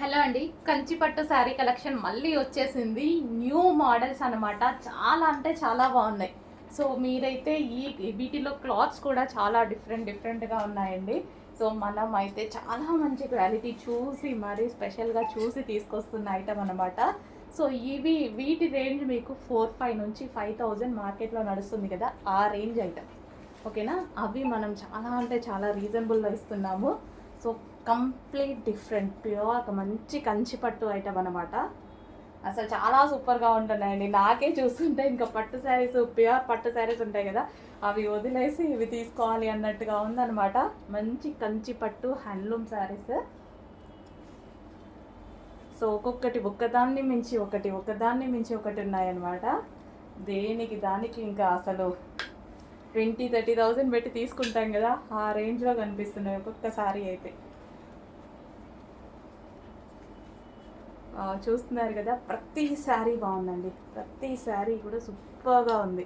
Hello అండి. కంచిపట్టు sari collection మళ్ళీ వచ్చేసింది. న్యూ మోడల్స్ అన్నమాట. చాలా అంటే చాలా బాగున్నాయి. సో మీరైతే ఈ వీటిలో క్లాత్స్ కూడా చాలా డిఫరెంట్ డిఫరెంట్గా ఉన్నాయండి. సో మనం అయితే చాలా మంచి క్వాలిటీ చూసి మరి స్పెషల్గా చూసి తీసుకొస్తున్న ఐటమ్ అనమాట సో ఇవి వీటి రేంజ్ మీకు ఫోర్ ఫైవ్ నుంచి ఫైవ్ థౌజండ్ మార్కెట్లో నడుస్తుంది కదా ఆ రేంజ్ ఐటమ్. ఓకేనా? అవి మనం చాలా అంటే చాలా రీజనబుల్లో ఇస్తున్నాము. So complete different. ప్యూర్ ఒక మంచి కంచి పట్టు ఐటమ్ అనమాట అసలు చాలా సూపర్గా ఉంటున్నాయండి. నాకే చూస్తుంటే ఇంకా పట్టు శారీస్ ప్యూర్ పట్టు శారీస్ ఉంటాయి కదా అవి వదిలేసి ఇవి తీసుకోవాలి అన్నట్టుగా ఉందన్నమాట. మంచి కంచి పట్టు హ్యాండ్లూమ్ శారీస్. సో ఒక్కొక్కటి ఒక్కదాన్ని మించి ఒకటి ఒకదాన్ని మించి ఒకటి ఉన్నాయన్నమాట. దేనికి దానికి ఇంకా అసలు ట్వంటీ థర్టీ థౌజండ్ పెట్టి తీసుకుంటాం కదా ఆ రేంజ్లో కనిపిస్తున్నాయి ఒక్కొక్క సారీ అయితే. చూస్తున్నారు కదా ప్రతి శారీ బాగుందండి. ప్రతి శారీ కూడా సూపర్గా ఉంది.